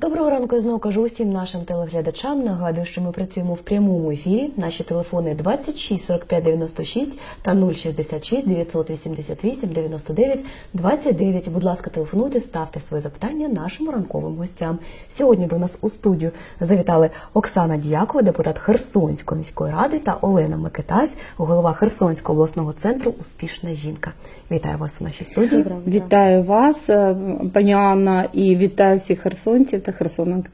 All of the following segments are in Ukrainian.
Доброго ранку я знову кажу усім нашим телеглядачам. Нагадую, що ми працюємо в прямому ефірі. Наші телефони 26 45 96 та 066 988 99 29. Будь ласка, телефонуйте, ставте свої запитання нашим ранковим гостям. Сьогодні до нас у студію завітали Оксана Діякова, депутат Херсонської міської ради, та Олена Микитась, голова Херсонського обласного центру Успішна жінка. Вітаю вас у нашій студії. Вітаю вас, е, пані Анна, і вітаю всіх херсонців херсонок.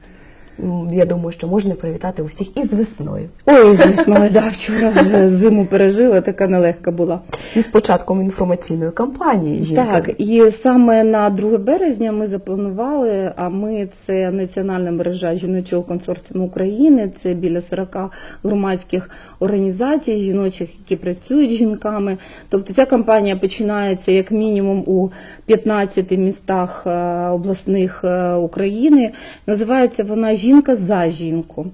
Я думаю, що можна привітати усіх із весною. Ой, звісно, да, вчора вже зиму пережила, така нелегка була. І з початком інформаційної кампанії жінка. Так, і саме на 2 березня ми запланували, а ми це національна мережа жіночого консорціуму України, це біля 40 громадських організацій жіночих, які працюють з жінками. Тобто ця кампанія починається як мінімум у 15 містах е, обласних е, України. Називається вона Жінка за жінку.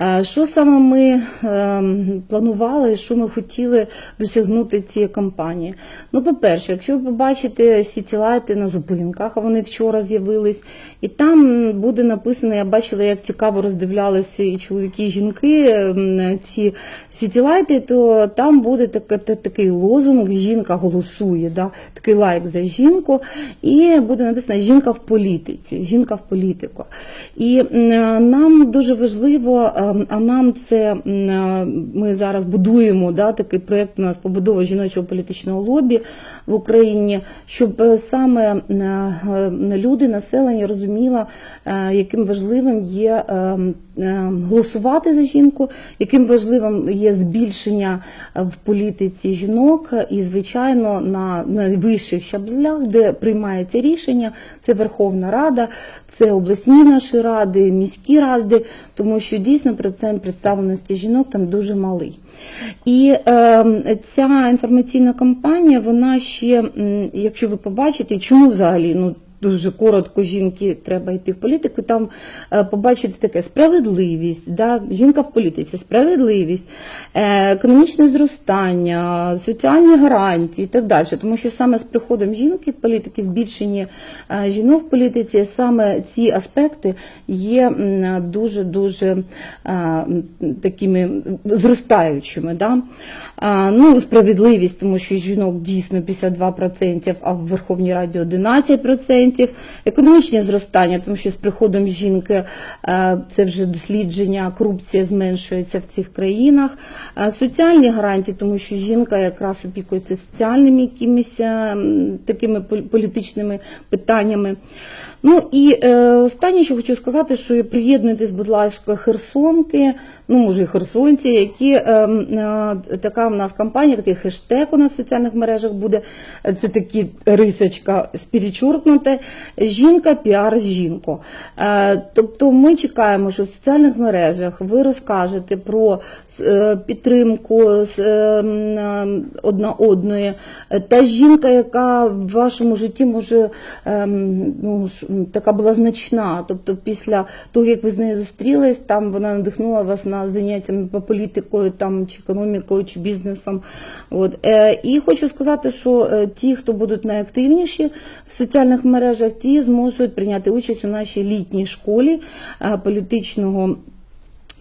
Е, Що саме ми е, планували, що ми хотіли досягнути цієї кампанії? Ну, по-перше, якщо ви побачите сітілайти на зупинках, вони вчора з'явились, і там буде написано, я бачила, як цікаво роздивлялися і чоловіки, і жінки ці сітілайти, то там буде такий лозунг Жінка голосує, да? такий лайк за жінку, і буде написано Жінка в політиці, жінка в політику. І нам дуже важливо, ем, а нам це е, ми зараз будуємо да, такий проєкт у нас побудова жіночого політичного лобі в Україні, щоб е, саме е, люди, населення розуміло, яким важливим є е, е, голосувати за жінку, яким важливим є збільшення в політиці жінок, і звичайно на найвищих щаблях, де приймається рішення, це Верховна Рада, це обласні наші ради, міські ради, тому що дійсно процент представленості жінок там дуже малий. І е, ця інформаційна кампанія, вона ще, якщо ви побачите, чому взагалі ну. Дуже коротко жінки треба йти в політику. Там е, побачити таке справедливість, да? жінка в політиці, справедливість, е, економічне зростання, соціальні гарантії і так далі. Тому що саме з приходом жінки в політики, збільшення е, жінок в політиці, саме ці аспекти є дуже дуже такими зростаючими. Да? Ну, справедливість, тому що жінок дійсно 52%, а в Верховній Раді 11%. Економічне зростання, тому що з приходом жінки е, це вже дослідження, корупція зменшується в цих країнах. Е, Соціальні гарантії, тому що жінка якраз опікується соціальними якимись е, такими політичними питаннями. Ну і останнє, що хочу сказати, що приєднуйтесь, будь ласка, херсонки, ну може і херсонці, які е, е, така в нас кампанія, такий хештег у нас в соціальних мережах буде. Це такі рисочка спірічуркнуте. Жінка, піар жінку. Е, тобто ми чекаємо, що в соціальних мережах ви розкажете про е, підтримку з, е, е, одна одної. Та жінка, яка в вашому житті може ем, ну, така була значна. Тобто, після того, як ви з нею зустрілись, там вона надихнула вас на заняття по політикою, там чи економікою, чи бізнесом. От. Е, і хочу сказати, що е, ті, хто будуть найактивніші в соціальних мережах, ті зможуть прийняти участь у нашій літній школі е, політичного.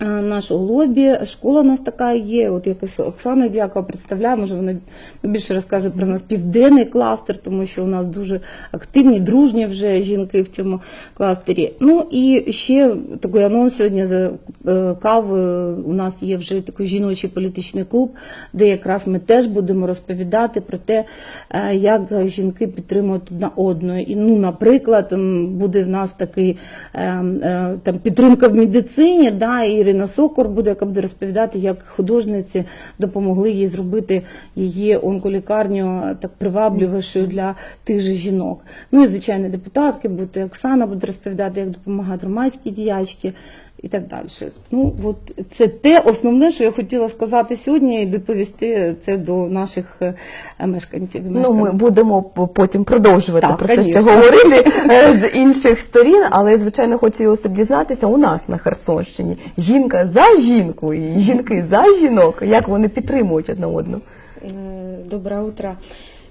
Е, Нашого лобі школа у нас така є. От якось Оксана Дякова представляє, може вона більше розкаже про нас південний кластер, тому що у нас дуже активні, дружні вже жінки в цьому кластері. Ну і ще такий анонс сьогодні за е, кавою. У нас є вже такий жіночий політичний клуб, де якраз ми теж будемо розповідати про те, е, як жінки підтримують одна одну. І ну, наприклад, буде в нас такий е, е, там підтримка в медицині. Да, і Ірина Сокор буде, яка буде розповідати, як художниці допомогли їй зробити її онколікарню так привабливішою для тих же жінок. Ну і звичайно, депутатки буде Оксана буде розповідати, як допомагають громадські діячки. І так далі. Ну, от це те основне, що я хотіла сказати сьогодні, і доповісти це до наших е, мешканців. Ну, ми будемо потім продовжувати Так, про це ще конечно. говорити е, з інших сторін, але звичайно хотілося б дізнатися у нас на Херсонщині. Жінка за жінку і жінки за жінок, як вони підтримують одна одну. Э, Доброе утро.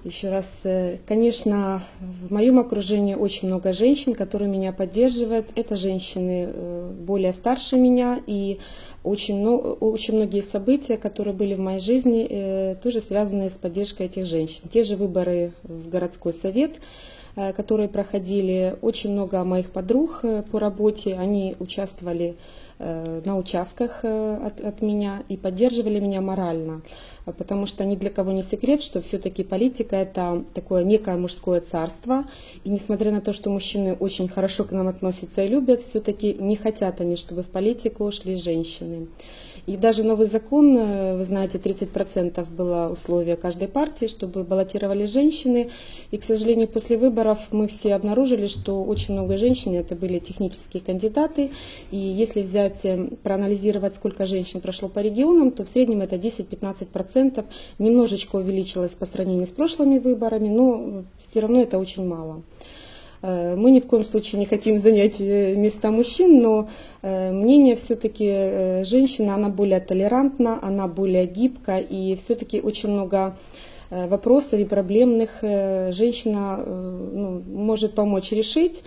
Еще раз, э, конечно, в моем окружении очень много женщин, которые меня поддерживают. Это женщины э, более старше меня, и очень, мно- очень многие события, которые были в моей жизни, э, тоже связаны с поддержкой этих женщин. Те же выборы в городской совет, э, которые проходили, очень много моих подруг э, по работе, они участвовали э, на участках э, от, от меня и поддерживали меня морально. А Потому что ни для кого не секрет, что все-таки политика это такое некое мужское царство. И несмотря на то, что мужчины очень хорошо к нам относятся и любят, все-таки не хотят они, чтобы в политику ушли женщины. И даже новый закон, э, вы знаете, 30% было условие каждой партии, чтобы баллотировали женщины. И, к сожалению, после выборов мы все обнаружили, что очень много женщин, это были технические кандидаты. И если взять, э, проанализировать, сколько женщин прошло по регионам, то в среднем это 10-15%. Немножечко увеличилось по сравнению с прошлыми выборами, но все равно это очень мало. Э, Мы ни в коем случае не хотим занять э, места мужчин, но э, мнение все-таки женщина, она более толерантна, она более гибка, и все-таки очень много э, вопросов и проблемных э, женщина э, ну, может помочь решить.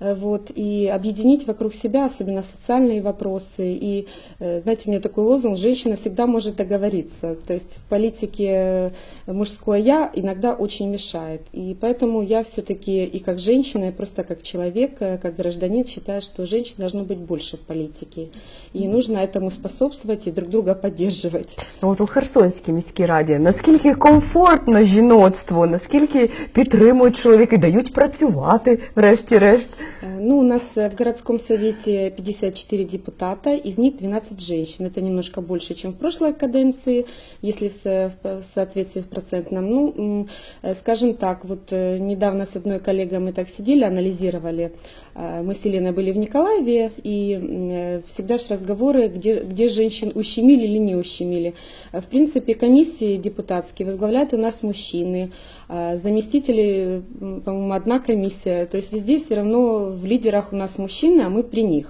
э, Вот, и объединить вокруг себя, особенно социальные вопросы. И, э, знаете, у меня такой лозунг, женщина всегда может договориться. То есть в политике э, мужское «я» иногда очень мешает. И поэтому я все-таки и как женщина, и просто как человек, э, как гражданин считаю, что женщин должно быть больше в политике. И нужно этому способствовать и друг друга поддерживать. Ну, От у Херсонській міській раді наскільки комфортно жіноцтво, наскільки підтримують чоловіки, дають працювати, врешті-решт. Э, Ну, у нас э, в городском совете 54 депутата, из них 12 женщин. Это немножко больше, чем в прошлой каденции, если в со- в соответствии в процентном. Ну, э, скажем так, вот недавно с одной коллегой мы так сидели, анализировали. Мы с Еленой были в Николаеве, и всегда же разговоры, где, где женщин ущемили или не ущемили. В принципе, комиссии депутатские возглавляют у нас мужчины, заместители, по-моему, одна комиссия. То есть везде все равно в лидерах у нас мужчины, а мы при них.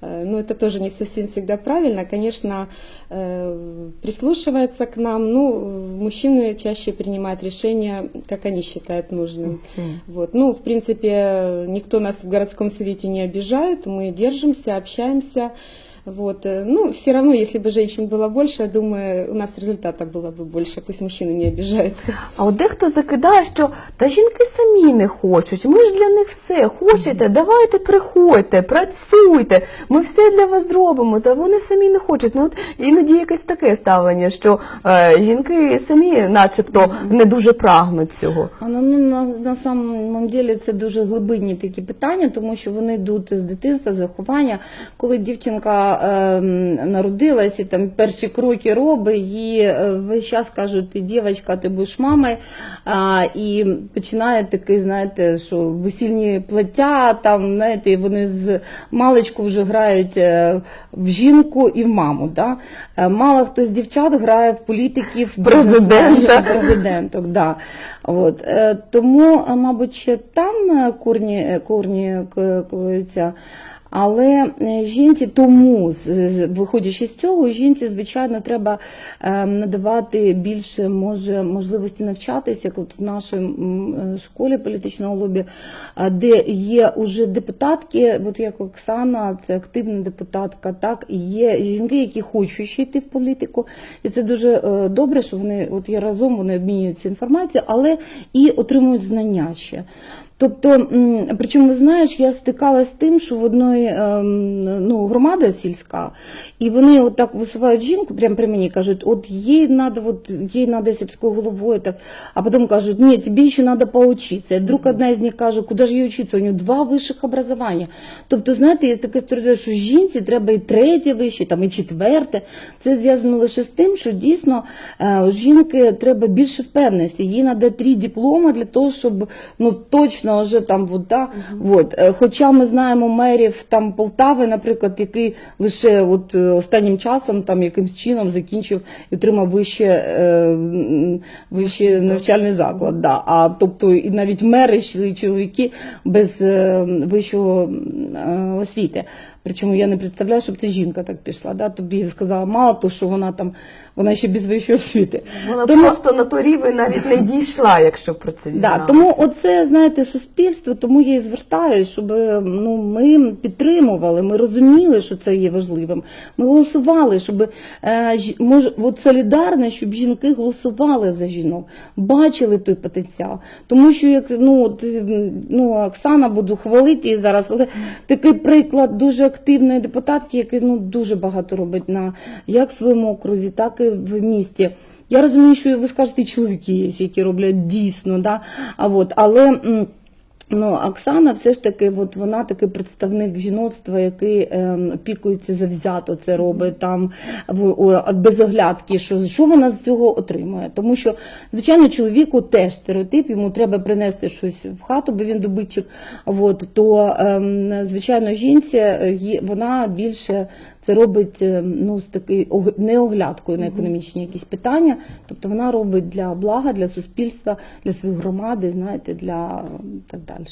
Э, Но это тоже не совсем всегда правильно. Конечно, э, прислушивается к нам, но э, мужчины чаще принимают решения, как они считают нужным. Вот. Ну, в принципе, э, никто нас в городском совете не обижает, мы держимся, общаемся. Вот. э, Ну, все равно, если бы женщин было больше, я думаю, у нас результата было бы больше, пусть мужчины не обижаются. А от дехто закидає, що та жінки самі не хочуть. Ми ж для них все. Хочете, давайте приходьте, працюйте. Ми все для вас зробимо. Та вони самі не хочуть. Ну от іноді якесь таке ставлення, що е, жінки самі, начебто, не дуже прагнуть цього. А, Ну, ну, на, на самом деле це дуже глибинні такі питання, тому що вони йдуть з дитинства, з виховання. Коли дівчинка ем, народилась і там перші кроки робить, їй е, весь час кажуть, ти дівчинка, ти будеш мамою. І починає такий, знаєте, що весільні плаття, там, знаєте, вони з маличку вже грають е, в жінку і в маму. Да? Е, Мало хто з дівчат грає в політиків, Президента. президенток. Да. От, тому, мабуть, ще там е, корні, е, корні к- куються. Але е, жінці тому, виходячи з цього, жінці, звичайно, треба е, надавати більше може, можливості навчатися, як от в нашій е, школі політичного лобі, де є уже депутатки, от як Оксана, це активна депутатка, так, є жінки, які хочуть ще йти в політику. І це дуже е, добре, що вони от є разом, вони обмінюються інформацією, але і отримують знання ще. Тобто, причому, знаєш, я стикалася з тим, що в одної ем, ну, громада сільська, і вони от так висувають жінку, прямо при мені кажуть, от їй надо, от, їй надо сільською головою, так, а потім кажуть, ні, тобі ще треба поучитися. І вдруг одна з них каже, куди ж їй вчитися, у нього два вищих образування. Тобто, знаєте, є таке історія, що жінці треба і третє вище, там, і четверте. Це зв'язано лише з тим, що дійсно е, жінки треба більше впевненості. Їй треба три дипломи для того, щоб ну, точно точно вже там вода. От. Е, Хоча ми знаємо мерів там Полтави, наприклад, який лише от е, останнім часом там якимсь чином закінчив і отримав вище, вище навчальний заклад. Да. А тобто і навіть мери чоловіки без е, вищого е, освіти. Причому я не представляю, щоб це жінка так пішла. Да? Тобі сказала, мало того, що вона там, вона ще без вищої освіти. Вона Тому- просто на той рівень навіть не дійшла, якщо про це Да, тому оце, знаєте, суспільство, тому я і звертаюсь, щоб ну, ми підтримували, ми розуміли, що це є важливим. Ми голосували, щоб е, мож, от солідарно, щоб жінки голосували за жінок, бачили той потенціал. Тому що як ну, от, ну, Оксана буду хвалити її зараз, але такий приклад дуже активної депутатки, який ну, дуже багато робить на як своєму окрузі, так і в місті. Я розумію, що ви скажете, чоловіки є, які роблять дійсно, да? а от, але. Ну, Оксана все ж таки, от вона такий представник жіноцтва, який ем, опікується завзято, це робить там в, без оглядки, що, що вона з цього отримує. Тому що, звичайно, чоловіку теж стереотип, йому треба принести щось в хату, бо він добитчик. От, то, ем, звичайно, жінці е, вона більше це робить е, ну, з такою ог- не оглядкою на економічні якісь питання. Тобто вона робить для блага, для суспільства, для своєї громади, знаєте, для так далі.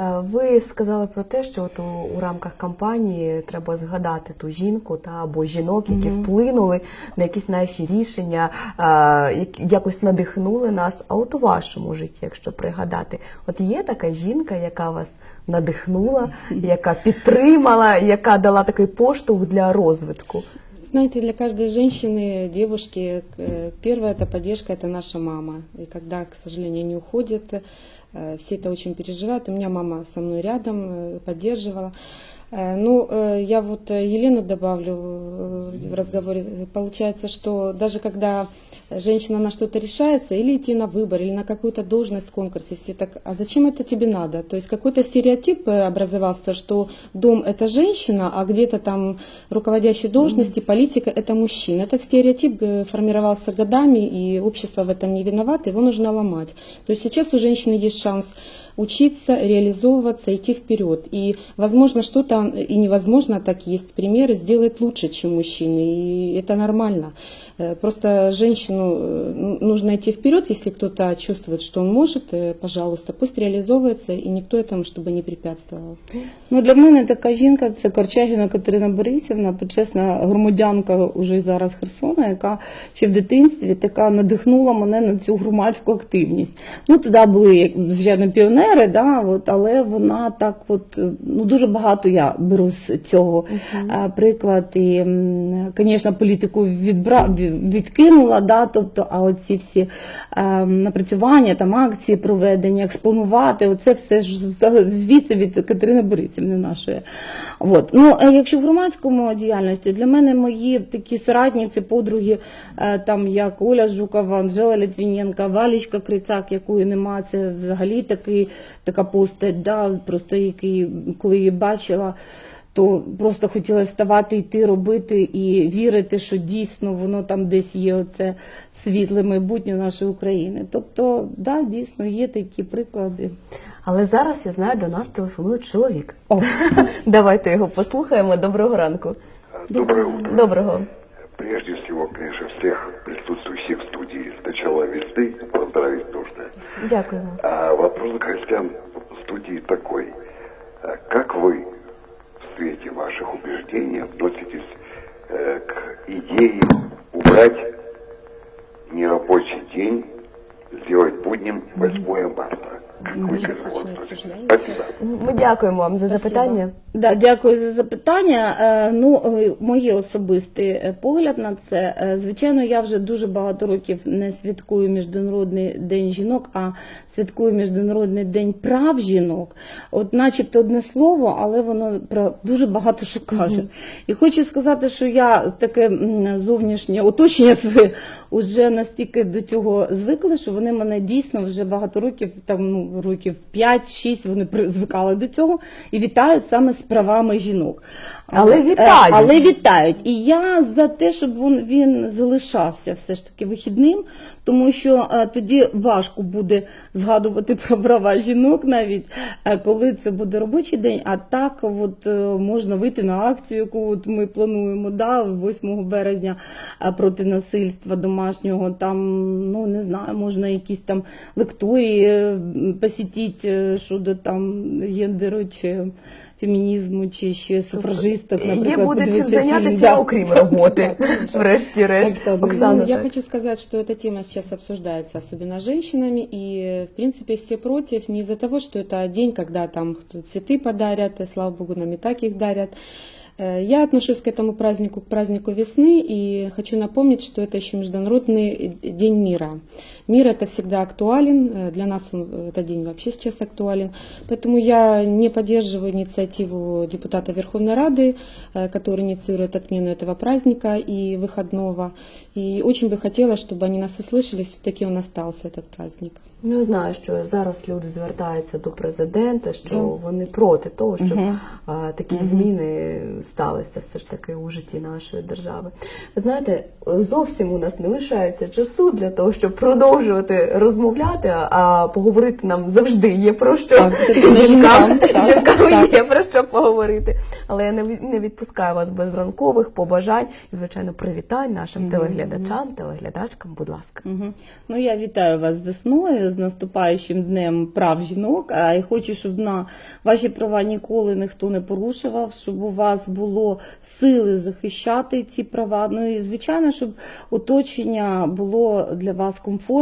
Е, Ви сказали про те, що от у, у рамках кампанії треба згадати ту жінку та або жінок, які вплинули на якісь наші рішення, е, які якось надихнули нас. А от у вашому житті, якщо пригадати, от є така жінка, яка вас надихнула, яка підтримала, яка дала такий поштовх для розвитку. Знаете, для каждой женщины, девушки, э, первая это поддержка, это наша мама. И когда, к сожалению, не уходит, э, все это очень переживают. У меня мама со мной рядом, э, поддерживала. Э, Ну, э, я вот э, Елену добавлю э, в разговоре. Получается, что даже когда женщина на что-то решается, или идти на выбор, или на какую-то должность в конкурсе, все так, а зачем это тебе надо? То есть какой-то стереотип э, образовался, что дом это женщина, а где-то там руководящие должности, политика это мужчина. Этот стереотип э, формировался годами, и общество в этом не виновато, его нужно ломать. То есть сейчас у женщины есть шанс учиться, реализовываться, идти вперед. И, возможно, что-то и невозможно, так есть примеры, сделать лучше, чем мужчины. И это нормально. Э, Просто женщину э, ну, нужно идти вперед, если кто-то чувствует, что он может, э, пожалуйста, пусть реализовывается, и никто этому чтобы не препятствовал. Ну, для мене така жінка це Корчагіна Катерина Борисівна, почесна громадянка уже зараз Херсона, яка ще в дитинстві така надихнула мене на цю громадську активність. Ну, туди були, як, звичайно, піонери, да, от, але вона так, от, ну, дуже багато я беру з цього а, приклад. І, м, звісно, політику відбра... від- відкинула, да, тобто, а оці всі е, напрацювання, там, акції проведення, експланувати, оце все ж звідси від Катерини Борисівни нашої. От. Ну, а якщо в громадському діяльності, для мене мої такі соратниці, подруги, е, там, як Оля Жукова, Анжела Литвіненка, Валічка Крицак, якої нема, це взагалі такий, така постать, да, просто який, коли її бачила, то просто хотіла вставати, йти, робити і вірити, що дійсно воно там десь є оце світле майбутнє нашої України. Тобто, да, дійсно є такі приклади. Але зараз я знаю, до нас телефонує чоловік. О, Давайте його послухаємо. Доброго ранку. Доброе утро. Доброго. Прежде всего, конечно, всех присутствующих в студии с начала весны поздравить нужно. Дякуємо. А вопрос к гостям студии такой. Как вы свете ваших убеждений относитесь э, к идее убрать нерабочий день, сделать будним 8 марта? Спасибо. Ми дякуємо вам за запитання. Да, дякую за запитання. Е, Ну, е, моє особистий е, погляд на це. Звичайно, я вже дуже багато років не святкую Міжнародний день жінок, а святкую Міжнародний день прав жінок. От, начебто, одне слово, але воно про дуже багато що каже. І хочу сказати, що я таке зовнішнє оточення своє вже настільки до цього звикла, що вони мене дійсно вже багато років там ну років 5-6 вони звикали до цього і вітають саме з правами жінок. Але Е, вітають. Але вітають. І я за те, щоб він, він залишався все ж таки вихідним, тому що е, тоді важко буде згадувати про права жінок навіть е, коли це буде робочий день. А так, от можна вийти на акцію, яку от ми плануємо, да, 8 березня проти насильства домашнього Там ну не знаю, можна якісь там лекторії е, посітити е, щодо там гендеру чи фемінізму, чи ще суфражисток. Є наприклад, буде чим подивитися фільм. зайнятися, Да. окрім роботи. Врешті-решт. Так, Оксана, Ну, я так. хочу сказать, что эта тема сейчас обсуждается, особенно женщинами, и, в принципе, все против, не из-за того, что это день, когда там кто- цветы подарят, и, слава богу, нам и так их дарят. Э, Я отношусь к этому празднику, к празднику весны, и хочу напомнить, что это еще Международный День мира. Мир это всегда актуален, э, для нас он, э, этот день вообще сейчас актуален, поэтому я не поддерживаю инициативу депутата Верховной Рады, э, который инициирует отмену этого праздника и выходного. И очень бы хотела, чтобы они нас услышали, все-таки он остался, этот праздник. Ну, я знаю, що зараз люди звертаються до президента, що Так. вони проти того, щоб Мгм. а, такі зміни сталися все ж таки у житті нашої держави. Ви знаєте, зовсім у нас не лишається часу для того, щоб продовжувати Розмовляти, а поговорити нам завжди є про що Так, жінкам, жінкам, так, є про що поговорити. Але я не відпускаю вас без ранкових побажань і, звичайно, привітань нашим телеглядачам, телеглядачкам. Будь ласка. Ну я вітаю вас з весною, з наступаючим днем прав жінок. А і хочу, щоб на ваші права ніколи ніхто не порушував, щоб у вас було сили захищати ці права. Ну і звичайно, щоб оточення було для вас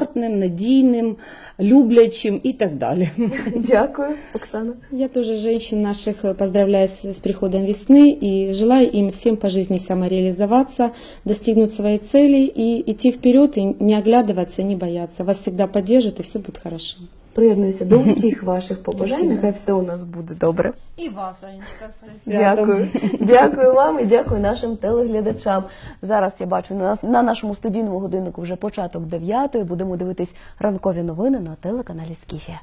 комфортним, надійним, люблячим і так далі. Дякую, Оксана. Я тоже женщин наших э, поздравляю с, с приходом весны и желаю им всем по жизни самореализоваться, достигнуть своей цели и идти вперед и не оглядываться, не бояться. Вас всегда поддержат и все будет хорошо. Приєднуюся до всіх ваших побажань. Нехай все у нас буде добре. І вас, Анечка, Дякую. Дякую вам і дякую нашим телеглядачам. Зараз я бачу на, на нашому студійному годиннику вже початок дев'ятої. Будемо дивитись ранкові новини на телеканалі Скіфія.